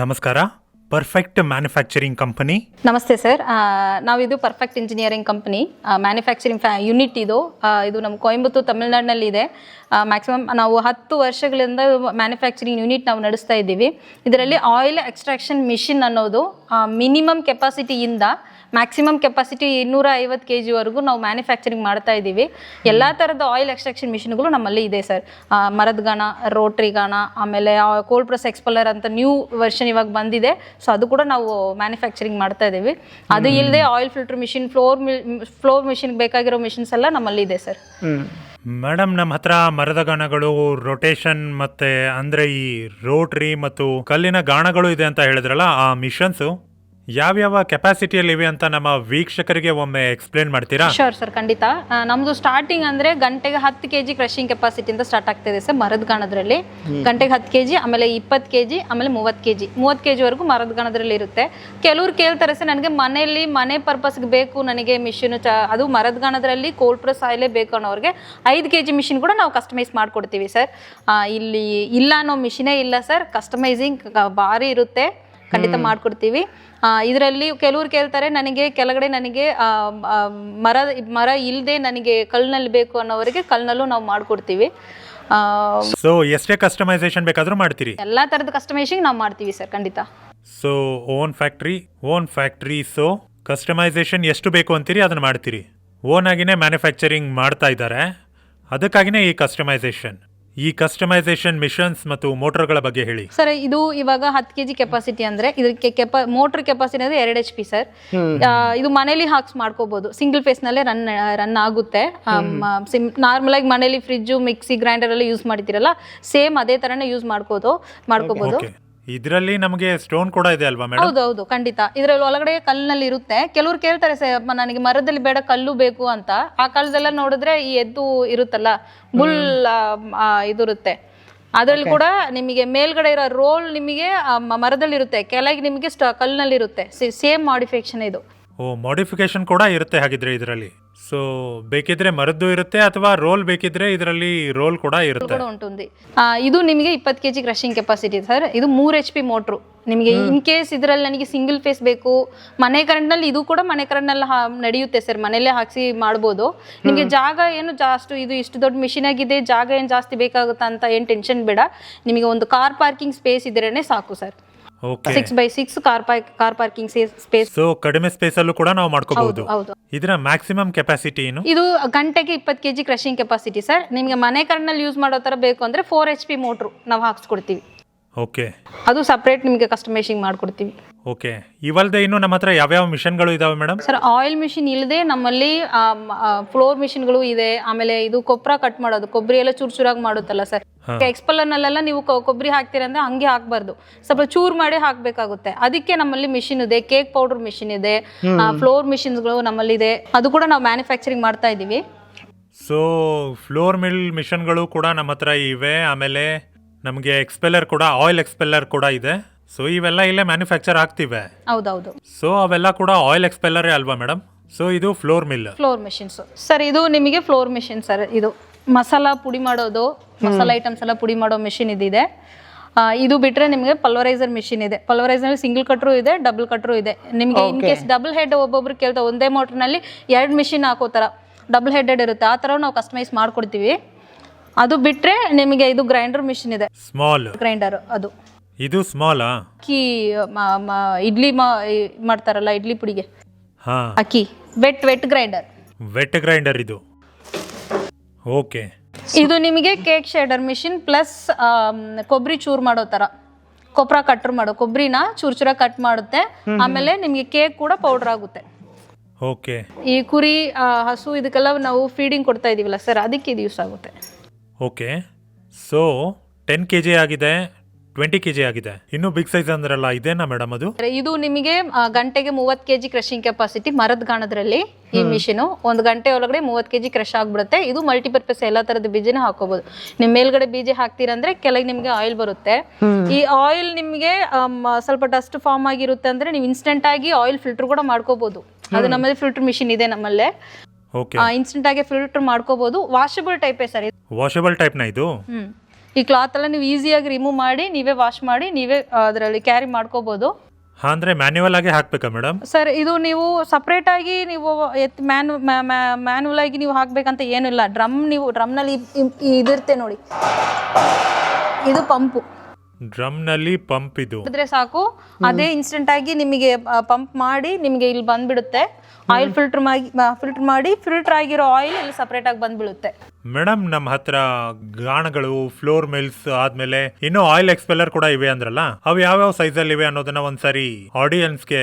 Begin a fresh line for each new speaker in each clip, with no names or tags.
ನಮಸ್ಕಾರ. Perfect manufacturing company
ನಮಸ್ತೆ sir. ನಾವಿದು ಪರ್ಫೆಕ್ಟ್ ಇಂಜಿನಿಯರಿಂಗ್ ಕಂಪನಿ ಮ್ಯಾನುಫ್ಯಾಕ್ಚರಿಂಗ್ ಫ್ಯಾ ಯೂನಿಟ್ ಇದು. ಇದು ನಮ್ಮ ಕೊಯಂಬತ್ತೂರು ತಮಿಳ್ನಾಡಿನಲ್ಲಿ ಇದೆ ಮ್ಯಾಕ್ಸಿಮಮ್ ನಾವು ಹತ್ತು ವರ್ಷಗಳಿಂದ ಮ್ಯಾನುಫ್ಯಾಕ್ಚರಿಂಗ್ ಯೂನಿಟ್ ನಾವು ನಡೆಸ್ತಾ ಇದ್ದೀವಿ. ಇದರಲ್ಲಿ ಆಯಿಲ್ ಎಕ್ಸ್ಟ್ರಾಕ್ಷನ್ ಮಿಷಿನ್ ಅನ್ನೋದು ಮಿನಿಮಮ್ ಕೆಪಾಸಿಟಿಯಿಂದ ಮ್ಯಾಕ್ಸಿಮಮ್ ಕೆಪಾಸಿಟಿ ಇನ್ನೂರ ಐವತ್ತು ಕೆ ಜಿವರೆಗೂ ನಾವು ಮ್ಯಾನುಫ್ಯಾಕ್ಚರಿಂಗ್ ಮಾಡ್ತಾ ಇದ್ದೀವಿ. ಎಲ್ಲ ಥರದ ಆಯಿಲ್ ಎಕ್ಸ್ಟ್ರಾಕ್ಷನ್ ಮಿಷಿನ್ಗಳು ನಮ್ಮಲ್ಲಿ ಇದೆ ಸರ್ ಮರದ ಗಾಣ ರೋಟ್ರಿ ಗಾಣ ಆಮೇಲೆ ಕೋಲ್ಡ್ ಪ್ರೆಸ್ ಎಕ್ಸ್ಪಲರ್ ಅಂತ ನ್ಯೂ ವರ್ಷನ್ ಇವಾಗ ಬಂದಿದೆ. ಸೊ ಅದು ಕೂಡ ನಾವು ಮ್ಯಾನುಫ್ಯಾಕ್ಚರಿಂಗ್ ಮಾಡ್ತಾ ಇದ್ದೀವಿ. ಅದು ಇಲ್ಲದೆ oil filter machine flour flour machine ಬೇಕಾಗಿರೋ ಮಿಷಿನ್ಸ್ ಎಲ್ಲ ನಮ್ಮಲ್ಲಿ ಇದೆ ಸರ್
ಮೇಡಮ್ ನಮ್ಮ ಹತ್ರ ಮರದ ಗಾಣಗಳು ರೊಟೇಷನ್ ಮತ್ತೆ ಅಂದ್ರೆ ಈ ರೋಟ್ರಿ ಮತ್ತು ಕಲ್ಲಿನ ಗಾಣಗಳು ಇದೆ ಅಂತ ಹೇಳಿದ್ರಲ್ಲ ಆ ಮಿಷನ್ಸು ಯಾವ್ಯಾವ ಕೆಪಾಸಿಟಿಯಲ್ಲಿವೆ ಅಂತ ನಮ್ಮ ವೀಕ್ಷಕರಿಗೆ ಒಮ್ಮೆ ಎಕ್ಸ್ಪ್ಲೇನ್ ಮಾಡ್ತೀರಾ?
ಶೋರ್ ಸರ್ ಖಂಡಿತ. ಆ, ನಮ್ದು ಸ್ಟಾರ್ಟಿಂಗ್ ಅಂದ್ರೆ ಗಂಟೆಗೆ ಹತ್ತು ಕೆಜಿ ಕ್ರಷಿಂಗ್ ಕೆಪಾಸಿಟಿ ಇಂದ ಸ್ಟಾರ್ಟ್ ಆಗ್ತಿದೆ ಸರ್ ಮರದ ಗಾಣದ್ರಲ್ಲಿ ಗಂಟೆಗೆ ಹತ್ತು ಕೆಜಿ ಆಮೇಲೆ ಇಪ್ಪತ್ತು ಕೆಜಿ ಆಮೇಲೆ ಮೂವತ್ತು ಕೆಜಿ. ಮೂವತ್ತು ಕೆ ಜಿವರೆಗೂ ಮರದ ಗಾಣದ್ರಲ್ಲಿ ಇರುತ್ತೆ. ಕೆಲವ್ರು ಕೇಳ್ತಾರೆ ಸರ್ ನನಗೆ ಮನೆಯಲ್ಲಿ ಮನೆ ಪರ್ಪಸ್ಗೆ ಬೇಕು ನನಗೆ ಮಿಷಿನ್ ಚ ಅದು ಮರದ ಗಾಣದ್ರಲ್ಲಿ ಕೋಲ್ಡ್ ಪ್ರೆಸ್ ಆಯಿಲೇ ಬೇಕು ಅನ್ನೋರಿಗೆ ಐದು ಕೆಜಿ ಮಿಷಿನ್ ಕೂಡ ನಾವು ಕಸ್ಟಮೈಸ್ ಮಾಡ್ಕೊಡ್ತೀವಿ ಸರ್ ಇಲ್ಲಿ ಇಲ್ಲ ಅನ್ನೋ ಮಿಷಿನೇ ಇಲ್ಲ ಸರ್ ಕಸ್ಟಮೈಸಿಂಗ್ ಭಾರಿ ಇರುತ್ತೆ. ಖಂಡಿತ ಮಾಡ್ಕೊಡ್ತೀವಿ. ಇದರಲ್ಲಿ ಕೆಲವ್ರು ಕೇಳ್ತಾರೆ ನನಗೆ ಕೆಳಗಡೆ ನನಗೆ ಮರ ಮರ ಇಲ್ಲದೆ ನನಗೆ ಕಲ್ನಲ್ಲಿ ಬೇಕು ಅನ್ನೋವರಿಗೆ ಕಲ್ನಲ್ಲೂ ನಾವು ಮಾಡ್ಕೊಡ್ತೀವಿ.
ಸೊ ಎಷ್ಟೇ ಕಸ್ಟಮೈಸೇಷನ್ ಬೇಕಾದರೂ ಮಾಡ್ತೀರಿ?
ಎಲ್ಲ ಥರದ ಕಸ್ಟಮೈಸಿಂಗ್ ನಾವು ಮಾಡ್ತೀವಿ ಸರ್ ಖಂಡಿತ.
So own factory own factory so customisation ಎಷ್ಟು ಬೇಕು ಅಂತೀರಿ ಅದನ್ನ ಮಾಡ್ತೀರಿ? ಓನ್ ಆಗಿನೇ ಮ್ಯಾನುಫ್ಯಾಕ್ಚರಿಂಗ್ ಮಾಡ್ತಾ ಇದ್ದಾರೆ. ಅದಕ್ಕಾಗಿನೇ ಈ ಕಸ್ಟಮೈಸೇಷನ್ ಈ ಕಸ್ಟಮೈಸೇಷನ್ ಮಿಷನ್ಸ್ ಮತ್ತು ಮೋಟರ್ಗಳ ಬಗ್ಗೆ ಹೇಳಿ.
ಸರ್ ಇದು ಇವಾಗ ಹತ್ತು ಕೆ ಜಿ ಕೆಪಾಸಿಟಿ ಅಂದ್ರೆ ಇದಕ್ಕೆ ಕೆಪ ಮೋಟರ್ ಕೆಪಾಸಿಟಿ ಅಂದ್ರೆ ಎರಡು ಎಚ್ ಪಿ ಸರ್ ಇದು ಮನೇಲಿ ಹಾಕ್ಸ್ ಮಾಡ್ಕೋಬಹುದು ಸಿಂಗಲ್ ಫೇಸ್ನಲ್ಲಿ ರನ್ ರನ್ ಆಗುತ್ತೆ. ನಾರ್ಮಲ್ ಆಗಿ ಮನೇಲಿ ಫ್ರಿಜ್ ಮಿಕ್ಸಿ ಗ್ರೈಂಡರ್ ಎಲ್ಲ ಯೂಸ್ ಮಾಡಿದಿರಲ್ಲ ಸೇಮ್ ಅದೇ ತರನೇ ಯೂಸ್ ಮಾಡ್ಕೋದು ಮಾಡ್ಕೋಬೋದು.
ಓಕೆ ಇದರಲ್ಲಿ ನಮಗೆ ಸ್ಟೋನ್ ಕೂಡ ಇದೆ ಅಲ್ವಾ ಮೇಡಮ್
ಹೌದು ಹೌದು ಖಂಡಿತ. ಇದ್ರಲ್ಲಿ ಒಳಗಡೆ ಕಲ್ಲಿನಲ್ಲಿ ಇರುತ್ತೆ. ಕೆಲವ್ರು ಕೇಳ್ತಾರೆ ಸರ್ ನನಗೆ ಮರದಲ್ಲಿ ಬೇಡ ಕಲ್ಲು ಬೇಕು ಅಂತ. ಆ ಕಾಲದೆಲ್ಲ ನೋಡಿದ್ರೆ ಈ ಎದ್ದು ಇರುತ್ತಲ್ಲ ಬುಲ್ ಇದಿರುತ್ತೆ. ಅದರಲ್ಲಿ ಕೂಡ ನಿಮಗೆ ಮೇಲ್ಗಡೆ ಇರೋ ರೋಲ್ ನಿಮಗೆ ಮರದಲ್ಲಿ ಇರುತ್ತೆ. ಕೆಳಗೆ ನಿಮಗೆ ಸ್ಟ ಕಲ್ಲಿನಲ್ಲಿ ಇರುತ್ತೆ ಸೇಮ್ ಮಾಡಿಫಿಕೇಶನ್ ಇದು.
ಓ ಮಾಡಿಫಿಕೇಶನ್ ಕೂಡ ಇರುತ್ತೆ ಹಾಗಿದ್ರೆ ಇದರಲ್ಲಿ? ಸೊ ಬೇಕಿದ್ರೆ ಮರದ್ದು ಇರುತ್ತೆ ಅಥವಾ ರೋಲ್ ಬೇಕಿದ್ರೆ ಇದರಲ್ಲಿ ರೋಲ್ ಕೂಡ ಇರುತ್ತೆ?
ಕೂಡ ఉంటుంది ಆ, ಇದು ನಿಮಗೆ ಇಪ್ಪತ್ತು ಕೆ ಜಿ ಕೆಪಾಸಿಟಿ ಸರ್ ಇದು ಮೂರ್ ಎಚ್ ಪಿ ಮೋಟ್ರು ನಿಮಗೆ ಇನ್ ಕೇಸ್ ಇದರಲ್ಲಿ ನನಗೆ ಸಿಂಗಲ್ ಫೇಸ್ ಬೇಕು ಮನೆ ಕರೆಂಟ್ನಲ್ಲಿ ಇದು ಕೂಡ ಮನೆ ಕರೆಂಟ್ನಲ್ಲಿ ನಡೆಯುತ್ತೆ ಸರ್. ಮನೆಯಲ್ಲೇ ಹಾಕಿಸಿ ಮಾಡ್ಬೋದು. ನಿಮಗೆ ಜಾಗ ಏನು ಜಾಸ್ತಿ ಇದು ಇಷ್ಟು ದೊಡ್ಡ ಮಿಷಿನ್ ಆಗಿದೆ ಜಾಗ ಏನು ಜಾಸ್ತಿ ಬೇಕಾಗುತ್ತಾ ಅಂತ ಏನು ಟೆನ್ಷನ್ ಬೇಡ. ನಿಮಗೆ ಒಂದು ಕಾರ್ ಪಾರ್ಕಿಂಗ್ ಸ್ಪೇಸ್ ಇದ್ರೇ ಸಾಕು sir.
Okay
six by six car park car parking space
so ಕಡಿಮೆ ಸ್ಪೇಸ್ ಅಲ್ಲೂ ಕೂಡ ನಾವು ಮಾಡ್ಕೋಬಹುದು.
ಹೌದು
ಇದರ ಮ್ಯಾಕ್ಸಿಮಮ್ ಕೆಪಾಸಿಟಿ ಏನು?
ಇದು ಗಂಟೆಗೆ ಇಪ್ಪತ್ತು KG crushing crushing capacity sir ನಿಮಗೆ ಮನೆ ಕರೆಂಟ್ನಲ್ಲಿ ಯೂಸ್ ಮಾಡೋ ಥರ ಬೇಕು ಅಂದರೆ ಫೋರ್ ಎಚ್ ಪಿ ಮೋಟ್ರು ನಾವು ಹಾಕ್ಸ್ಕೊಡ್ತೀವಿ.
ಓಕೆ
ಅದು ಸಪ್ರೇಟ್ ನಿಮಗೆ ಕಸ್ಟಮೈಸಿಂಗ್ ಮಾಡ್ಕೊಡ್ತೀವಿ.
ಓಕೆ ಇವಲ್ದೆ ಇನ್ನು ನಮ್ಮ ಹತ್ರ ಯಾವ್ಯಾವ ಮಿಷನ್ಗಳು ಇದಾವೆ ಮೇಡಮ್
ಸರ್ ಆಯಿಲ್ ಮಿಷಿನ್ ಇಲ್ಲದೆ ನಮ್ಮಲ್ಲಿ ಫ್ಲೋರ್ ಮಿಷಿನ್ಗಳು ಇದೆ. ಆಮೇಲೆ ಇದು ಕೊಬ್ಬರ ಕಟ್ ಮಾಡೋದು. ಕೊಬ್ಬರಿ ಎಲ್ಲ ಚೂರ್ ಚೂರಾಗಿ ಮಾಡುತ್ತಲ್ಲ ಸರ್ ಎಕ್ಸ್ಪಲ್ಲರ್ನಲ್ಲೆಲ್ಲ ನೀವು ಕೊಬ್ಬರಿ ಹಾಕ್ತೀರ ಅಂದ್ರೆ ಹಂಗೆ ಹಾಕ್ಬಾರ್ದು. ಸ್ವಲ್ಪ ಚೂರ್ ಮಾಡಿ ಹಾಕ್ಬೇಕಾಗುತ್ತೆ. ಅದಕ್ಕೆ ನಮ್ಮಲ್ಲಿ ಮಿಷಿನ್ ಇದೆ. ಕೇಕ್ ಪೌಡರ್ ಮಿಷಿನ್ ಇದೆ. ಫ್ಲೋರ್ ಮಿಷಿನ್ಸ್ಗಳು ನಮ್ಮಲ್ಲಿ ಇದೆ ಅದು ಕೂಡ ನಾವು ಮ್ಯಾನುಫ್ಯಾಕ್ಚರಿಂಗ್ ಮಾಡ್ತಾ ಇದ್ದೀವಿ
ಸೊ ಫ್ಲೋರ್ ಮಿಲ್ ಮಿಷನ್ಗಳು ಕೂಡ ನಮ್ಮ ಹತ್ರ ಇವೆ. ಆಮೇಲೆ ನಮಗೆ ಎಕ್ಸ್ಪೆಲ್ಲರ್ ಕೂಡ ಆಯಿಲ್ ಎಕ್ಸ್ಪೆಲ್ಲರ್ ಕೂಡ ಇದೆ. ಸೊ ಇವೆಲ್ಲ ಇಲ್ಲೇ ಮ್ಯಾನುಫ್ಯಾಕ್ಚರ್ ಆಗ್ತಿವೆ.
ಹೌದೌದು.
ಸೊ ಅವೆಲ್ಲ ಕೂಡ ಆಯಿಲ್ ಎಕ್ಸ್ಪೆಲ್ಲರೇ ಅಲ್ವಾ ಮೇಡಮ್ ಸೊ ಇದು flour mill
flour machines sir ಇದು ನಿಮಗೆ ಫ್ಲೋರ್ ಮೆಷಿನ್ ಸರ್ ಇದು ಮಸಾಲ ಪುಡಿ ಮಾಡೋದು ಮಸಾಲ ಐಟಮ್ಸ್ ಎಲ್ಲ ಪುಡಿ ಮಾಡೋ ಮೆಷಿನ್ ಇದಿದೆ. ಆ, ಇದು ಬಿಟ್ರೆ ನಿಮಗೆ ಪಲ್ವರೈಸರ್ ಮಿಷಿನ್ ಇದೆ. ಪಲ್ವರೈಸರ್ ಸಿಂಗಲ್ ಕಟ್ರು ಇದೆ ಡಬಲ್ ಕಟ್ರು ಇದೆ. ನಿಮಗೆ ಇನ್ ಕೇಸ್ ಡಬಲ್ ಹೆಡ್ ಒಬ್ಬೊಬ್ರು ಕೇಳ್ತಾ ಒಂದೇ ಮೋಟರ್ನಲ್ಲಿ ಎರಡು ಮಿಷಿನ್ ಹಾಕೋ ಥರ ಡಬಲ್ ಹೆಡೆಡ್ ಇರುತ್ತೆ. ಆ ಥರ ನಾವು ಕಸ್ಟಮೈಸ್ ಮಾಡ್ಕೊಡ್ತೀವಿ. ಅದು ಬಿಟ್ರೆ ನಿಮಗೆ ಇದು ಗ್ರೈಂಡರ್ ಮಿಷಿನ್ ಇದೆ.
ಸ್ಮಾಲ್
ಗ್ರೈಂಡರ್ ಅದು.
ಇದು ಸ್ಮಾಲಾ
ಅಕ್ಕಿ ಮ- ಮ- ಇಡ್ಲಿ ಮಾ ಈ- ಮಾಡ್ತಾರಲ್ಲ ಇಡ್ಲಿ ಪುಡಿಗೆ.
ಹಾ.
ಅಕ್ಕಿ. Wet wet grinder
wet grinder ಇದು. ಓಕೆ
ಇದು ನಿಮಗೆ ಕೇಕ್ ಶೇಡರ್ ಮಿಷಿನ್ ಪ್ಲಸ್ ಕೊಬ್ಬರಿ ಚೂರ್ ಮಾಡೋ ತರ. ಕೊಬ್ಬರ ಕಟ್ರ್ ಮಾಡೋ ಕೊಬ್ಬರಿನ ಚೂರ್ ಚೂರ ಕಟ್ ಮಾಡುತ್ತೆ. ಆಮೇಲೆ ನಿಮಗೆ ಕೇಕ್ ಕೂಡ ಪೌಡರ್ ಆಗುತ್ತೆ.
ಓಕೆ
ಈ ಕುರಿ ಆ, ಹಸು ಇದಕ್ಕೆಲ್ಲ ನಾವು ಫೀಡಿಂಗ್ ಕೊಡ್ತಾ ಇದೀವಲ್ಲ ಸರ್ ಅದಕ್ಕೆ ಇದು ಯೂಸ್ ಆಗುತ್ತೆ.
Okay so ten K G ಆಗಿದೆ ಟ್ವೆಂಟಿ ಕೆ ಜಿ ಆಗಿದೆ. ಇನ್ನು ಬಿಗ್ ಸೈಜ್ ಅಂದ್ರಲ್ಲ ಇದೇನಾ ಮೇಡಮ್ ಅದು?
ಇದು ನಿಮಗೆ ಆ, ಗಂಟೆಗೆ ಮೂವತ್ತು ಕೆ ಜಿ ಕ್ರಷಿಂಗ್ ಕೆಪಾಸಿಟಿ ಮರದ ಗಾಣದ್ರಲ್ಲಿ ಈ ಮಿಷಿನ್ ಒಂದು ಗಂಟೆ ಒಳಗಡೆ ಮೂವತ್ತು ಕೆಜಿ ಕ್ರಶ್ ಆಗ್ಬಿಡುತ್ತೆ. ಇದು ಮಲ್ಟಿಪರ್ಪಸ್ ಎಲ್ಲ ತರದ ಬೀಜನ ಹಾಕೋಬಹುದು ನಿಮ್ ಮೇಲ್ಗಡೆ ಬೀಜ ಹಾಕ್ತೀರಂದ್ರೆ ಕೆಳಗೆ ನಿಮ್ಗೆ ಆಯಿಲ್ ಬರುತ್ತೆ. ಈ ಆಯಿಲ್ ನಿಮ್ಗೆ ಸ್ವಲ್ಪ ಡಸ್ಟ್ ಫಾರ್ಮ್ ಆಗಿರುತ್ತೆ ಅಂದ್ರೆ ನೀವು ಇನ್ಸ್ಟೆಂಟ್ ಆಗಿ ಆಯಿಲ್ ಫಿಲ್ಟರ್ ಕೂಡ ಮಾಡ್ಕೋಬಹುದು ಅದು ನಮ್ಮಲ್ಲಿ ಫಿಲ್ಟರ್ ಮಿಷಿನ್ ಇದೆ ನಮ್ಮಲ್ಲೇ. ಇನ್ಸ್ಟೆಂಟ್ ಆಗಿ ಫಿಲ್ಟರ್ ಮಾಡ್ಕೋಬಹುದು ವಾಷಬಲ್ ಟೈಪೇ ಸರ್
ವಾಷಬಲ್ನ ಇದು?
ಹ್ಮ್. ಈ ಕ್ಲಾತ್ ಎಲ್ಲ ನೀವು ಈಸಿಯಾಗಿ ರಿಮೂವ್ ಮಾಡಿ ನೀವೇ ವಾಶ್ ಮಾಡಿ ನೀವೇ ಅದರಲ್ಲಿ ಕ್ಯಾರಿ ಮಾಡ್ಕೋಬಹುದು
ಅಂದ್ರೆ ಮ್ಯಾನ್ಯುವಲ್ ಆಗಿ ಹಾಕ್ಬೇಕಾ ಮೇಡಮ್
ಸರ್ ಇದು ನೀವು ಸಪ್ರೇಟ್ ಆಗಿ ನೀವು ಎತ್ ಮ್ಯಾನ್ ಮ್ಯಾನ್ಯಲ್ ಆಗಿ ನೀವು ಹಾಕ್ಬೇಕಂತ ಏನಿಲ್ಲ. ಡ್ರಮ್ ನೀವು ಡ್ರಮ್ನಲ್ಲಿ ಇದಿರುತ್ತೆ ನೋಡಿ. ಇದು ಪಂಪು
ಡ್ರಮ್ನಲ್ಲಿ ಪಂಪ್ ಇದು.
ಇದ್ರೆ ಸಾಕು. ಅದೇ ಇನ್ಸ್ಟೆಂಟ್ ಆಗಿ ನಿಮಗೆ ಪಂಪ್ ಮಾಡಿ ನಿಮಗೆ ಇಲ್ಲಿ ಬಂದ್ಬಿಡುತ್ತೆ. ಆಯಿಲ್ ಫಿಲ್ಟರ್ ಮಾಡಿ ಫಿಲ್ಟರ್ ಮಾಡಿ ಫಿಲ್ಟರ್ ಆಗಿರೋ ಆಯಿಲ್ ಇಲ್ಲಿ ಸಪರೇಟ್ ಆಗಿ ಬಂದ್ಬಿಡುತ್ತೆ.
ಮೇಡಮ್ ನಮ್ಮ ಹತ್ರ ಗಾಣಗಳು ಫ್ಲೋರ್ ಮಿಲ್ಸ್ ಆದ್ಮೇಲೆ ಇನ್ನು ಆಯಿಲ್ ಎಕ್ಸ್ಪೆಲ್ಲರ್ ಕೂಡ ಇವೆ ಅಂದ್ರಲ್ಲ? ಅವು ಯಾವ್ಯಾವ ಅಲ್ಲಿ ಇವೆ ಅನ್ನೋದನ್ನ ಒಂದ್ಸರಿ ಆಡಿಯನ್ಸ್ಗೆ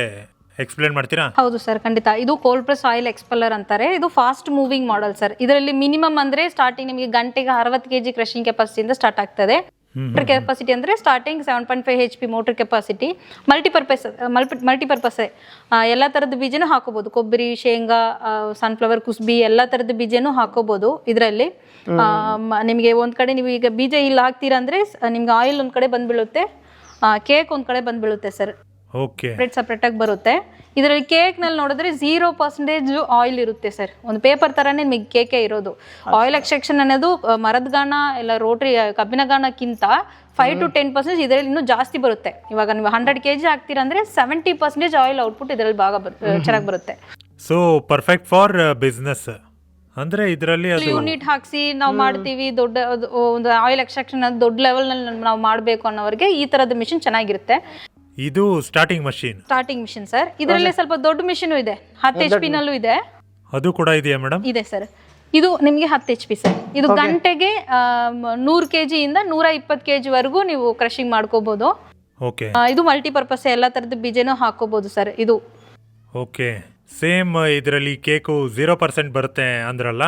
ಎಕ್ಸ್ಪ್ಲೇನ್ ಮಾಡ್ತೀರಾ?
ಹೌದು ಸರ್ ಖಂಡಿತ. ಇದು ಕೋಲ್ಡ್ ಪ್ರೆಸ್ ಆಯಿಲ್ ಎಕ್ಸ್ಪೆಲ್ಲರ್ ಅಂತಾರೆ. ಇದು ಫಾಸ್ಟ್ ಮೂವಿಂಗ್ ಮಾಡೆಲ್ ಸರ್. ಇದರಲ್ಲಿ ಮಿನಿಮಮ್ ಅಂದ್ರೆ ಸ್ಟಾರ್ಟಿಂಗ್ ನಿಮಗೆ ಗಂಟೆಗೆ ಅರವತ್ತು ಕೆಜಿ ಕ್ರಶಿಂಗ್ ಕೆಪಾಸಿಟಿಯಿಂದ ಸ್ಟಾರ್ಟ್ ಆಗ್ತದೆ. ಮೋಟರ್ ಕೆಪಾಸಿಟಿ ಅಂದ್ರೆ starting seven point five H P motor capacity multipurpose multi multipurpose ಎಲ್ಲ ಥರದ ಬೀಜನೂ ಹಾಕೋಬೋದು. ಕೊಬ್ಬರಿ, ಶೇಂಗಾ ಸನ್ಫ್ಲವರ್ ಕುಸ್ಬಿ, ಎಲ್ಲ ಥರದ ಬೀಜನೂ ಹಾಕೋಬೋದು ಇದರಲ್ಲಿ. ನಿಮಗೆ ಒಂದು ಕಡೆ ನೀವು ಈಗ ಬೀಜ ಇಲ್ಲಿ ಹಾಕ್ತೀರಾ ಅಂದರೆ ನಿಮ್ಗೆ ಆಯಿಲ್ ಒಂದು ಕಡೆ ಬಂದುಬೀಳುತ್ತೆ ಕೇಕ್ ಒಂದು ಕಡೆ ಬಂದುಬೀಳುತ್ತೆ ಸರ್ ಸಪ್ರೇಟ್ ಸಪ್ರೇಟ್ ಆಗಿ ಬರುತ್ತೆ. ಇದರಲ್ಲಿ ಕೇಕ್ನಲ್ಲಿ ನೋಡಿದ್ರೆ ಜೀರೋ ಪರ್ಸೆಂಟೇಜ್ ಆಯಿಲ್ ಇರುತ್ತೆ ಸರ್ ಒಂದು ಪೇಪರ್ ತರಾನೇ ನಿಮಗೆ ಕೇಕೆ ಇರೋದು. ಆಯಿಲ್ ಎಕ್ಸ್ಟ್ರಾಕ್ಷನ್ ಅನ್ನೋದು ಮರದ ಗಾಣ ಇಲ್ಲ ರೋಟ್ರಿ ಕಬ್ಬಿನ ಗಾಣಕ್ಕಿಂತ ಫೈವ್ ಟು ಟೆನ್ ಪರ್ಸೆಂಟ್ ಇದರಲ್ಲಿ ಇನ್ನೂ ಜಾಸ್ತಿ ಬರುತ್ತೆ. ಇವಾಗ ನೀವು ಹಂಡ್ರೆಡ್ ಕೆ ಜಿ ಹಾಕ್ತೀರಾ ಅಂದ್ರೆ ಸೆವೆಂಟಿ ಪರ್ಸೆಂಟೇಜ್ ಆಯಿಲ್ ಔಟ್ಪುಟ್ ಇದರಲ್ಲಿ ಭಾಗ ಚೆನ್ನಾಗಿ ಬರುತ್ತೆ.
ಸೊ ಪರ್ಫೆಕ್ಟ್ ಫಾರ್ ಬಿಸ್ನೆಸ್ ಅಂದ್ರೆ ಇದರಲ್ಲಿ
ಯೂನಿಟ್ ಹಾಕ್ಸಿ ನಾವು ಮಾಡ್ತೀವಿ ದೊಡ್ಡ ಒಂದು ಆಯಿಲ್ ಎಕ್ಸ್ಟ್ರಾಕ್ಷನ್ ದೊಡ್ಡ ಲೆವೆಲ್ನಲ್ಲಿ ನಾವು ಮಾಡಬೇಕು ಅನ್ನೋರಿಗೆ ಈ ತರದ ಮಿಷಿನ್ ಚೆನ್ನಾಗಿರುತ್ತೆ.
ಇದು starting machine
starting machine sir ಇದರಲ್ಲಿ ಸ್ವಲ್ಪ ದೊಡ್ಡ ಮಿಷಿನ್ ಇದೆ. ಹತ್ತು ಎಚ್ ಪಿ ನಲ್ಲೂ ಇದೆ.
ಅದು ಕೂಡ ಇದೆಯಾ ಮೇಡಮ್
ಇದೆ ಸರ್ ಇದು ನಿಮಗೆ ಹತ್ತು ಎಚ್ ಪಿ ಸರ್ ಇದು ಗಂಟೆಗೆ ನೂರು ಕೆ ಜಿಯಿಂದ ನೂರ ಇಪ್ಪತ್ತು ಕೆ ಜಿವರೆಗೂ ನೀವು ಕ್ರಷಿಂಗ್ ಮಾಡ್ಕೋಬಹುದು
ಓಕೆ
ಆ, ಇದು ಮಲ್ಟಿಪರ್ಪಸ್ ಎಲ್ಲ ತರದ ಬೀಜನೂ ಹಾಕೋಬಹುದು ಸರ್ ಇದು.
ಓಕೆ ಸೇಮ್ ಇದರಲ್ಲಿ ಕೇಕು ಜೀರೋ ಪರ್ಸೆಂಟ್ ಬರುತ್ತೆ ಅಂದ್ರಲ್ಲ?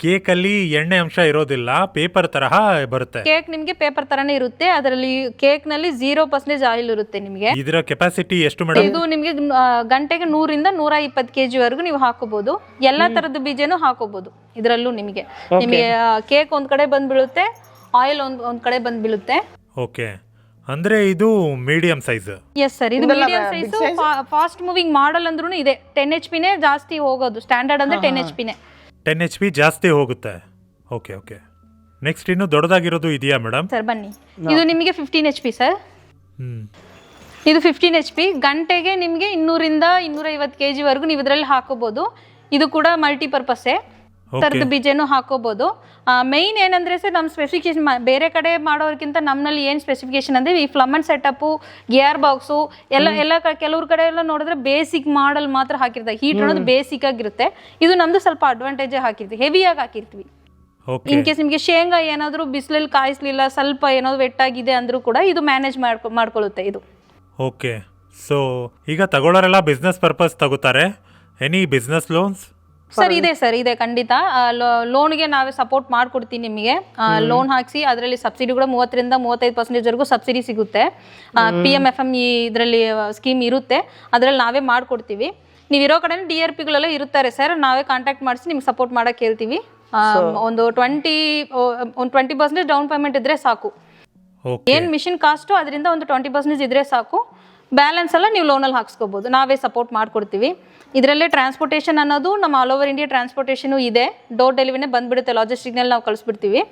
ಕೇಕಲ್ಲಿ ಎಣ್ಣೆ ಅಂಶ ಇರೋದಿಲ್ಲ ಪೇಪರ್ ತರಹ ಬರುತ್ತೆ.
ಕೇಕ್ ನಿಮ್ಗೆ ಪೇಪರ್ ತರಾನೇ ಇರುತ್ತೆ ಅದರಲ್ಲಿ ಕೇಕ್ನಲ್ಲಿ ಜೀರೋ ಪರ್ಸೆಂಟೇಜ್ ಆಯಿಲ್ ಇರುತ್ತೆ ನಿಮಗೆ.
ಇದರ ಕೆಪಾಸಿಟಿ ಎಷ್ಟು ಮೇಡಮ್
ಇದು ನಿಮಗೆ ಆ, ಗಂಟೆಗೆ ನೂರಿಂದ ನೂರ ಇಪ್ಪತ್ತು ಕೆಜಿ ವರೆಗೂ ನೀವು ಹಾಕೋಬಹುದು ಎಲ್ಲಾ ತರದ ಬೀಜನೂ ಹಾಕೋಬಹುದು ಇದರಲ್ಲೂ ನಿಮಗೆ. ನಿಮಗೆ ಕೇಕ್ ಒಂದ್ ಕಡೆ ಬಂದ್ಬೀಳುತ್ತೆ ಆಯಿಲ್ ಒಂದ್ ಒಂದ್ ಕಡೆ ಬಂದ್ಬೀಳುತ್ತೆ
ಓಕೆ ಅಂದ್ರೆ ಇದು ಮೀಡಿಯಂ ಸೈಜ್
ಎಸ್ ಸರ್ ಇದು medium size fast moving model ಅಂದ್ರೂ ಇದೆ. ಟೆನ್ ಎಚ್ ಪಿನೇ ಜಾಸ್ತಿ ಹೋಗೋದು ಸ್ಟ್ಯಾಂಡರ್ಡ್ ಅಂದ್ರೆ ಟೆನ್ ಎಚ್ ಪಿನೇ
ಟೆನ್ ಎಚ್ ಪಿ ಜಾಸ್ತಿ ಹೋಗುತ್ತೆ. ಓಕೆ ಓಕೆ ನೆಕ್ಸ್ಟ್ ಇನ್ನು ದೊಡ್ಡದಾಗಿರೋದು ಇದೆಯಾ ಮೇಡಮ್
ಸರ್ ಬನ್ನಿ. ಇದು ನಿಮಗೆ fifteen H P sir
hmm.
ಇದು ಫಿಫ್ಟೀನ್ ಎಚ್ ಪಿ ಗಂಟೆಗೆ ನಿಮಗೆ ಇನ್ನೂರಿಂದ ಇನ್ನೂರೈವತ್ತು ಕೆ ಜಿವರೆಗೂ ನೀವು ಇದರಲ್ಲಿ ಹಾಕೋಬೋದು. ಇದು ಕೂಡ ಮಲ್ಟಿಪರ್ಪಸ್ಸೇ ಥರದ ಬೀಜನೂ ಹಾಕೋಬಹುದು ಮೈನ್ ಏನಂದ್ರೆ ಸರ್ ನಮ್ಮ ಸ್ಪೆಸಿಫಿಕೇಶನ್ ಬೇರೆ ಕಡೆ ಮಾಡೋರ್ಗಿಂತ ನಮ್ಮಲ್ಲಿ ಏನು ಸ್ಪೆಸಿಫಿಕೇಶನ್ ಅಂದ್ರೆ ಈ ಫ್ಲಮನ್ ಸೆಟಪ್ ಗೇರ್ ಬಾಕ್ಸು ಎಲ್ಲ ಎಲ್ಲ ಕೆಲವ್ರ ಕಡೆ ಎಲ್ಲ ನೋಡಿದ್ರೆ ಬೇಸಿಕ್ ಮಾಡಲ್ ಮಾತ್ರ ಹಾಕಿರ್ತಾರೆ. ಹೀಟ್ ಅನ್ನೋದು ಬೇಸಿಕ್ ಆಗಿರುತ್ತೆ. ಇದು ನಮ್ದು ಸ್ವಲ್ಪ ಅಡ್ವಾಂಟೇಜ್ ಹಾಕಿರ್ತೀವಿ. ಹೆವಿಯಾಗಿ ಹಾಕಿರ್ತೀವಿ. ಇನ್ ಕೇಸ್ ನಿಮಗೆ ಶೇಂಗಾ ಏನಾದರೂ ಬಿಸಿಲಲ್ಲಿ ಕಾಯಿಸ್ಲಿಲ್ಲ ಸ್ವಲ್ಪ ಏನಾದ್ರು ವೆಟ್ಟಾಗಿದೆ ಅಂದ್ರೂ ಕೂಡ ಇದು ಮ್ಯಾನೇಜ್ ಮಾಡ್ಕೊ ಮಾಡ್ಕೊಳ್ಳುತ್ತೆ ಇದು.
ಓಕೆ ಸೊ ಈಗ ತಗೊಳ್ಳೋರೆಲ್ಲ ಬಿಸ್ನೆಸ್ ಪರ್ಪಸ್ ತಗೋತಾರೆ. ಎನಿ ಬಿಸ್ನೆಸ್ ಲೋನ್ಸ್
ಸರ್ ಇದೆ ಸರ್ ಇದೆ ಖಂಡಿತ. ಲೋನ್ಗೆ ನಾವೇ ಸಪೋರ್ಟ್ ಮಾಡ್ಕೊಡ್ತೀವಿ ನಿಮಗೆ. ಲೋನ್ ಹಾಕಿಸಿ ಅದರಲ್ಲಿ ಸಬ್ಸಿಡಿ ಕೂಡ ಮೂವತ್ತರಿಂದ ಮೂವತ್ತೈದು ಪರ್ಸೆಂಟೇಜ್ವರೆಗೂ ಸಬ್ಸಿಡಿ ಸಿಗುತ್ತೆ. ಪಿ ಎಂ ಎಫ್ ಎಂ ಈ ಇದರಲ್ಲಿ ಸ್ಕೀಮ್ ಇರುತ್ತೆ. ಅದರಲ್ಲಿ ನಾವೇ ಮಾಡ್ಕೊಡ್ತೀವಿ. ನೀವು ಇರೋ ಕಡೆ ಡಿ ಆರ್ ಪಿಗಳೆಲ್ಲ ಇರುತ್ತಾರೆ ಸರ್. ನಾವೇ ಕಾಂಟ್ಯಾಕ್ಟ್ ಮಾಡಿಸಿ ನಿಮ್ಗೆ ಸಪೋರ್ಟ್ ಮಾಡೋಕ್ಕೆ ಹೇಳ್ತೀವಿ. ಒಂದು ಟ್ವೆಂಟಿ ಒಂದು ಟ್ವೆಂಟಿ ಪರ್ಸೆಂಟೇಜ್ ಡೌನ್ ಪೇಮೆಂಟ್ ಇದ್ರೆ ಸಾಕು. ಏನು ಮಿಷಿನ್ ಕಾಸ್ಟು ಅದರಿಂದ ಒಂದು ಟ್ವೆಂಟಿ ಪರ್ಸೆಂಟೇಜ್ ಇದ್ರೆ ಸಾಕು. ಬ್ಯಾಲೆನ್ಸ್ ಎಲ್ಲ ನೀವು ಲೋನಲ್ಲಿ ಹಾಕ್ಸ್ಕೋಬೋದು. ನಾವೇ ಸಪೋರ್ಟ್ ಮಾಡಿಕೊಡ್ತೀವಿ. ಇದರಲ್ಲೇ ಟ್ರಾನ್ಸ್ಪೋರ್ಟೇಷನ್ ಅನ್ನೋದು ನಮ್ಮ ಆಲ್ ಓವರ್ ಇಂಡಿಯಾ ಟ್ರಾನ್ಸ್ಪೋರ್ಟೇಷನು ಇದೆ. ಡೋರ್ ಡೆಲಿವರಿನೇ ಬಂದ್ಬಿಡುತ್ತೆ. ಲಾಜಿಸ್ಟಿಕ್ನಲ್ಲಿ ನಾವು ಕಳಿಸ್ಬಿಡ್ತೀವಿ.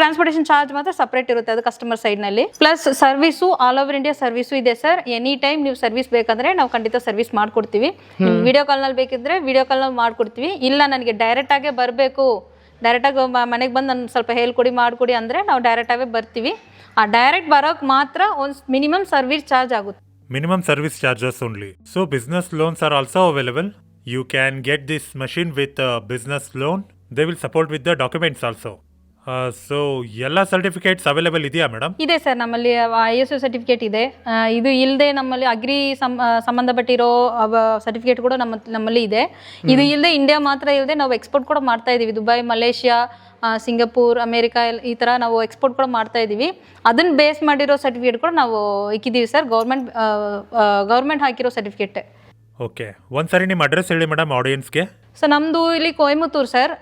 ಟ್ರಾನ್ಸ್ಪೋರ್ಟೇಷನ್ ಚಾರ್ಜ್ ಮಾತ್ರ ಸಪ್ರೇಟ್ ಇರುತ್ತೆ ಅದು ಕಸ್ಟಮರ್ ಸೈಡ್ನಲ್ಲಿ plus service all over India service ಇದೆ ಸರ್ ಎನಿ ಟೈಮ್ ನೀವು ಸರ್ವಿಸ್ ಬೇಕಂದ್ರೆ ನಾವು ಖಂಡಿತ ಸರ್ವಿಸ್ ಮಾಡ್ಕೊಡ್ತೀವಿ. ವಿಡಿಯೋ ಕಾಲ್ನಲ್ಲಿ ಬೇಕಿದ್ರೆ ವಿಡಿಯೋ ಕಾಲ್ನಲ್ಲಿ ಮಾಡ್ಕೊಡ್ತೀವಿ. ಇಲ್ಲ ನನಗೆ ಡೈರೆಕ್ಟಾಗೇ ಬರಬೇಕು. ಡೈರೆಕ್ಟಾಗಿ ಮನೆಗೆ ಬಂದು ನಾನು ಸ್ವಲ್ಪ ಹೇಳ್ಕೊಡಿ ಮಾಡಿಕೊಡಿ ಅಂದರೆ ನಾವು ಡೈರೆಕ್ಟಾಗೇ ಬರ್ತೀವಿ. ಆ ಡೈರೆಕ್ಟ್ ಬರೋಕ್ ಮಾತ್ರ ಒಂದು ಮಿನಿಮಮ್ ಸರ್ವಿಸ್ ಚಾರ್ಜ್ ಆಗುತ್ತೆ
minimum service charges only. So business loans are also available. You can get this machine with a business loan. They will support with the documents also. So ಎಲ್ಲ certificates available ಇದೆಯಾ madam
ಇದೆ sir ನಮ್ಮಲ್ಲಿ I S certificate ಇದೆ ಆ, ಇದು ಇಲ್ಲದೆ ನಮ್ಮಲ್ಲಿ agri ಸಂ ಆ, ಸಂಬಂಧಪಟ್ಟಿರೋ ಸರ್ಟಿಫಿಕೇಟ್ ಕೂಡ ನಮ್ಮ ನಮ್ಮಲ್ಲಿ ಇದೆ ಇದು ಇಲ್ಲದೆ ಇಂಡಿಯಾ ಮಾತ್ರ ಇಲ್ಲದೆ ನಾವು ಎಕ್ಸ್ಪೋರ್ಟ್ ಕೂಡ ಮಾಡ್ತಾ ಇದ್ದೀವಿ ದುಬೈ ಮಲೇಷ್ಯಾ ಸಿಂಗಪೂರ್ ಅಮೇರಿಕಾ ಈ ಥರ ನಾವು ಎಕ್ಸ್ಪೋರ್ಟ್ ಕೂಡ ಮಾಡ್ತಾ ಇದ್ದೀವಿ ಅದನ್ನ ಬೇಸ್ ಮಾಡಿರೋ ಸರ್ಟಿಫಿಕೇಟ್ ಕೂಡ ನಾವು ಇಕ್ಕಿದ್ದೀವಿ ಸರ್ ಗೌರ್ಮೆಂಟ್ ಗೌರ್ಮೆಂಟ್ ಹಾಕಿರೋ ಸರ್ಟಿಫಿಕೇಟ್
ಓಕೆ ಒಂದ್ಸರಿ ನಿಮ್ಮ ಅಡ್ರೆಸ್ ಹೇಳಿ ಮೇಡಮ್ ಆಡಿಯನ್ಸ್ಗೆ
ಸೊ ನಮ್ಮದು ಇಲ್ಲಿ Coimbatore sir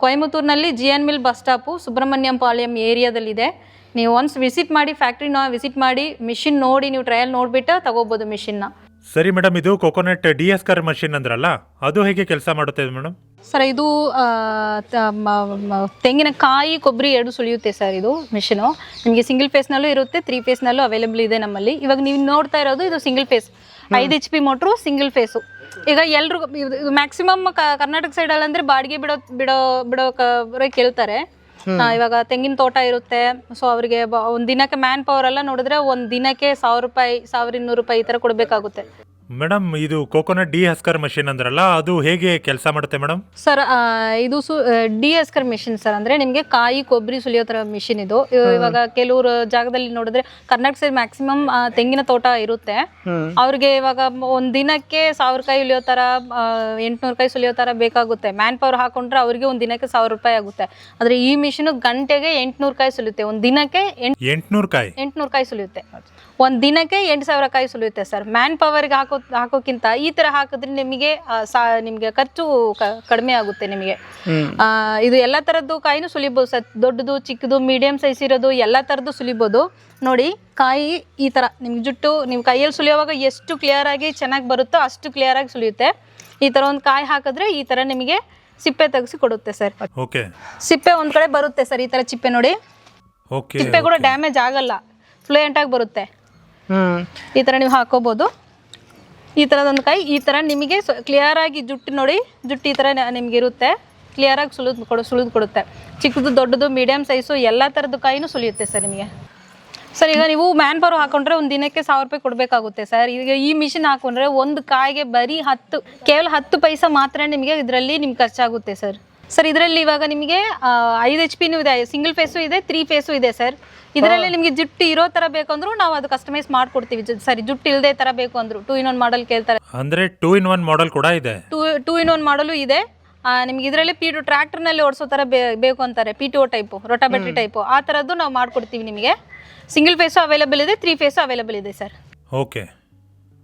ಕೊಯಮತ್ತೂರಿನಲ್ಲಿ G N mill bus stop Subramaniam Palayam ಏರಿಯಾದಲ್ಲಿದೆ. ನೀವು ಒನ್ಸ್ ವಿಸಿಟ್ ಮಾಡಿ ಫ್ಯಾಕ್ಟ್ರಿನ ವಿಸಿಟ್ ಮಾಡಿ ಮಿಷಿನ್ ನೋಡಿ ನೀವು ಟ್ರಯಲ್ ನೋಡಿಬಿಟ್ಟು ತಗೋಬೋದು ಮಿಷಿನ್ನ
ಸರಿ ಮೇಡಮ್ ಇದು coconut dehusker machine ಅಂದ್ರಲ್ಲ ಅದು ಹೇಗೆ ಕೆಲಸ ಮಾಡುತ್ತೆ ಮೇಡಮ್?
ಸರ್ ಇದು ಆ, ತ- ಮ- ಮ- ತೆಂಗಿನಕಾಯಿ ಕೊಬ್ಬರಿ ಎರಡು ಸುಳಿಯುತ್ತೆ ಸರ್ ಇದು ಮಿಷಿನು. ನಿಮಗೆ ಸಿಂಗಲ್ ಫೇಸ್ನಲ್ಲೂ ಇರುತ್ತೆ ತ್ರೀ ಫೇಸ್ನಲ್ಲೂ ಅವೈಲೇಬಲ್ ಇದೆ ನಮ್ಮಲ್ಲಿ. ಇವಾಗ ನೀವು ನೋಡ್ತಾ ಇರೋದು ಇದು ಸಿಂಗಲ್ ಫೇಸ್ ಐದು H P motor single phase ಈಗ ಎಲ್ರಿಗೂ ಮ್ಯಾಕ್ಸಿಮಮ್ ಕರ್ನಾಟಕ ಸೈಡಲ್ಲಿ ಅಂದರೆ ಬಾಡಿಗೆ ಬಿಡೋ ಬಿಡೋ ಬಿಡೋ ಕ- ಕೇಳ್ತಾರೆ. ಇವಾಗ ತೆಂಗಿನ ತೋಟ ಇರುತ್ತೆ. ಸೊ ಅವರಿಗೆ ಒಂದ್ ದಿನಕ್ಕೆ ಮ್ಯಾನ್ ಪವರ್ ಎಲ್ಲ ನೋಡಿದ್ರೆ ಒಂದ್ ದಿನಕ್ಕೆ ಸಾವಿರ ರೂಪಾಯಿ, ಸಾವಿರ ಇನ್ನೂರು ರೂಪಾಯಿ ಈ ತರ ಕೊಡಬೇಕಾಗುತ್ತೆ.
ಮೇಡಮ್ ಇದು ಕೋಕೋನಟ್ ಡಿ ಹಸ್ಕರ್ ಮಷಿನ್ ಅಂದ್ರಲ್ಲ ಅದು ಹೇಗೆ ಕೆಲಸ ಮಾಡುತ್ತೆ ಮೇಡಮ್?
ಸರ್ ಆ, ಇದು ಸು ಡಿ ಹಸ್ಕರ್ ಮಿಷಿನ್ ಸರ್ ಅಂದ್ರೆ ನಿಮಗೆ ಕಾಯಿ ಕೊಬ್ಬರಿ ಸುಲಿಯೋ ತರ ಮಿಷಿನ್ ಇದು. ಇವ- ಇವಾಗ ಕೆಲವರು ಜಾಗದಲ್ಲಿ ನೋಡಿದ್ರೆ ಕರ್ನಾಟಕ ಸೈಡ್ ಮ್ಯಾಕ್ಸಿಮಮ್ ತೆಂಗಿನ ತೋಟ ಇರುತ್ತೆ. ಅವ್ರಿಗೆ ಇವಾಗ ಮ- ಒಂದ್ ದಿನಕ್ಕೆ ಸಾವಿರ ಕಾಯಿ ಉಳಿಯೋ ತರ ಎಂಟ್ನೂರು ಕಾಯಿ ಸುಲಿಯೋ ತರ ಬೇಕಾಗುತ್ತೆ. ಮ್ಯಾನ್ ಪವರ್ ಹಾಕೊಂಡ್ರೆ ಅವ್ರಿಗೆ ಒಂದ್ ದಿನಕ್ಕೆ ಸಾವಿರ ರೂಪಾಯಿ ಆಗುತ್ತೆ. ಆದ್ರೆ ಈ ಮಿಷಿನ್ ಗಂಟೆಗೆ ಎಂಟ್ನೂರು ಕಾಯಿ ಸುಲಿಯುತ್ತೆ. ಒಂದ್ ದಿನಕ್ಕೆ ಎಂಟು
ಎಂಟ್ನೂರು ಕಾಯಿ?
ಎಂಟ್ನೂರು ಕಾಯಿ ಸುಲಿಯುತ್ತೆ. ಒಂದು ದಿನಕ್ಕೆ ಎಂಟು ಸಾವಿರ ಕಾಯಿ ಸುಲಿಯುತ್ತೆ ಸರ್ ಮ್ಯಾನ್ ಪವರ್ಗೆ ಹಾಕೋ ಹಾಕೋಕ್ಕಿಂತ ಈ ಥರ ಹಾಕಿದ್ರೆ ನಿಮಗೆ ಸಾ ನಿಮಗೆ ಖರ್ಚು ಕಡಿಮೆ ಆಗುತ್ತೆ ನಿಮಗೆ. ಇದು ಎಲ್ಲ ಥರದ್ದು ಕಾಯಿನೂ ಸುಲಿಬೋದು ಸರ್ ದೊಡ್ಡದು ಚಿಕ್ಕದು ಮೀಡಿಯಮ್ ಸೈಜ್ ಇರೋದು ಎಲ್ಲ ಥರದ್ದು ಸುಲಿಬೋದು. ನೋಡಿ ಕಾಯಿ ಈ ಥರ ನಿಮ್ಗೆ ಜುಟ್ಟು ನೀವು ಕೈಯಲ್ಲಿ ಸುಲಿಯುವಾಗ ಎಷ್ಟು ಕ್ಲಿಯರ್ ಆಗಿ ಚೆನ್ನಾಗಿ ಬರುತ್ತೋ ಅಷ್ಟು ಕ್ಲಿಯರ್ ಆಗಿ ಸುಲಿಯುತ್ತೆ. ಈ ಥರ ಒಂದು ಕಾಯಿ ಹಾಕಿದ್ರೆ ಈ ಥರ ನಿಮಗೆ ಸಿಪ್ಪೆ ತೆಗೆಸಿ ಕೊಡುತ್ತೆ ಸರ್
ಓಕೆ
ಸಿಪ್ಪೆ ಒಂದ್ ಕಡೆ ಬರುತ್ತೆ ಸರ್ ಈ ತರ ಚಿಪ್ಪೆ ನೋಡಿ. ಸಿಪ್ಪೆ ಕೂಡ ಡ್ಯಾಮೇಜ್ ಆಗಲ್ಲ. ಫ್ಲೂಯೆಂಟ್ ಆಗಿ ಬರುತ್ತೆ. ಈ ಥರ ನೀವು ಹಾಕೋಬೋದು. ಈ ಥರದೊಂದು ಕೈ, ಈ ಥರ ನಿಮಗೆ ಕ್ಲಿಯರ್ ಆಗಿ ಜುಟ್ಟು ನೋಡಿ, ಜುಟ್ಟು ಈ ನ- ನಿಮ್ಗೆ ಇರುತ್ತೆ. ಕ್ಲಿಯರ್ ಆಗಿ ಸುಲಿದು ಕೊಡು, ಸುಲಿದು ಕೊಡುತ್ತೆ. ಚಿಕ್ಕದು, ದೊಡ್ಡದು ಮೀಡಿಯಮ್ ಸೈಜು ಎಲ್ಲ ಥರದ್ದು ಕಾಯಿನೂ ಸುಲಿಯುತ್ತೆ ಸರ್ ನಿಮಗೆ. ಸರ್, ಈಗ ನೀವು ಮ್ಯಾನ್ ಪವರ್ ಹಾಕೊಂಡ್ರೆ ಒಂದು ದಿನಕ್ಕೆ ಸಾವಿರ ರೂಪಾಯಿ ಕೊಡಬೇಕಾಗುತ್ತೆ ಸರ್. ಈಗ ಈ ಮಿಷಿನ್ ಹಾಕೊಂಡ್ರೆ ಒಂದು ಕಾಯಿಗೆ ಬರೀ ಹತ್ತು, ಕೇವಲ ಹತ್ತು ಪೈಸಾ ಮಾತ್ರ ನಿಮಗೆ ಇದರಲ್ಲಿ ನಿಮ್ಗೆ ಖರ್ಚಾಗುತ್ತೆ ಸರ್. ಸರ್ ಇದರಲ್ಲಿ ಇವಾಗ ನಿಮಗೆ ಐದು ಎಚ್ ಪಿನೂ ಇದೆ ಸಿಂಗಲ್ ಫೇಸು ಇದೆ ತ್ರೀ ಫೇಸು ಇದೆ ಸರ್ ಇದರಲ್ಲಿ ನಿಮಗೆ ಜುಟ್ಟು ಇರೋ ಥರ ಬೇಕು ಅಂದ್ರೂ ನಾವು ಅದು ಕಸ್ಟಮೈಸ್ ಮಾಡ್ಕೊಡ್ತೀವಿ. ಸರಿ ಜುಟ್ಟು ಇಲ್ಲದೆ ಥರ ಬೇಕು ಅಂದ್ರು ಟೂ ಇನ್ ಒನ್ ಮಾಡಲ್ ಕೇಳ್ತಾರೆ.
ಅಂದ್ರೆ ಟೂ ಇನ್ ಒನ್ ಮಾಡೆಲ್ ಕೂಡ ಇದೆ.
ಟೂ ಟೂ ಇನ್ ಒನ್ ಮಾಡಲು ಇದೆ. ನಿಮ್ಗೆ ಇದರಲ್ಲಿ ಪಿ ಟು ಟ್ರ್ಯಾಕ್ಟರ್ನಲ್ಲಿ ಓಡಿಸೋ ಥರ ಬೇ ಬೇಕು ಅಂತಾರೆ P T O type rotavator type ಆ ಥರದ್ದು ನಾವು ಮಾಡ್ಕೊಡ್ತೀವಿ ನಿಮಗೆ. ಸಿಂಗಲ್ ಫೇಸು ಅವೈಲೇಬಲ್ ಇದೆ ತ್ರೀ ಫೇಸು ಅವೈಲೇಬಲ್ ಇದೆ ಸರ್
ಓಕೆ